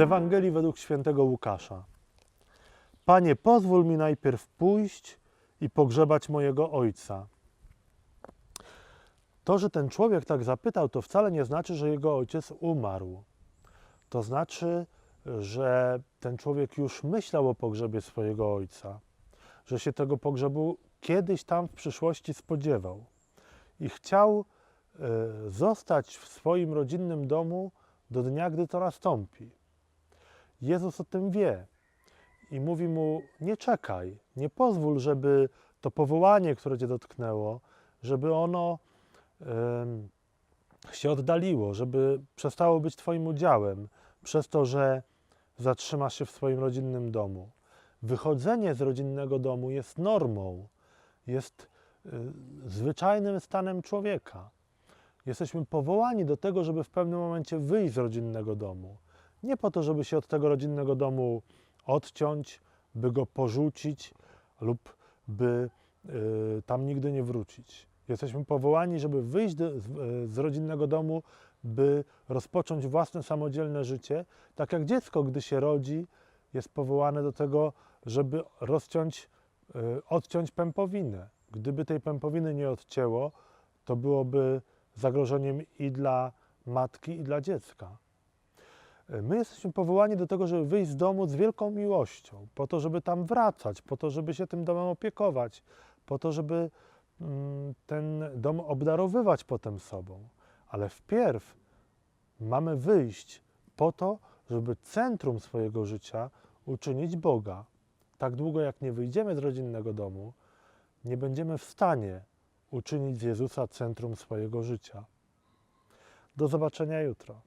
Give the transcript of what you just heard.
Z Ewangelii według świętego Łukasza. Panie, pozwól mi najpierw pójść i pogrzebać mojego ojca. To, że ten człowiek tak zapytał, to wcale nie znaczy, że jego ojciec umarł. To znaczy, że ten człowiek już myślał o pogrzebie swojego ojca, że się tego pogrzebu kiedyś tam w przyszłości spodziewał i chciał e, zostać w swoim rodzinnym domu do dnia, gdy to nastąpi. Jezus o tym wie i mówi mu: Nie czekaj, nie pozwól, żeby to powołanie, które cię dotknęło, żeby ono em, się oddaliło, żeby przestało być Twoim udziałem przez to, że zatrzymasz się w swoim rodzinnym domu. Wychodzenie z rodzinnego domu jest normą, jest y, zwyczajnym stanem człowieka. Jesteśmy powołani do tego, żeby w pewnym momencie wyjść z rodzinnego domu. Nie po to, żeby się od tego rodzinnego domu odciąć, by go porzucić lub by y, tam nigdy nie wrócić. Jesteśmy powołani, żeby wyjść do, z, y, z rodzinnego domu, by rozpocząć własne samodzielne życie, tak jak dziecko, gdy się rodzi, jest powołane do tego, żeby rozciąć, y, odciąć pępowinę. Gdyby tej pępowiny nie odcięło, to byłoby zagrożeniem i dla matki, i dla dziecka. My jesteśmy powołani do tego, żeby wyjść z domu z wielką miłością, po to, żeby tam wracać, po to, żeby się tym domem opiekować, po to, żeby mm, ten dom obdarowywać potem sobą. Ale wpierw mamy wyjść po to, żeby centrum swojego życia uczynić Boga. Tak długo jak nie wyjdziemy z rodzinnego domu, nie będziemy w stanie uczynić z Jezusa centrum swojego życia. Do zobaczenia jutro.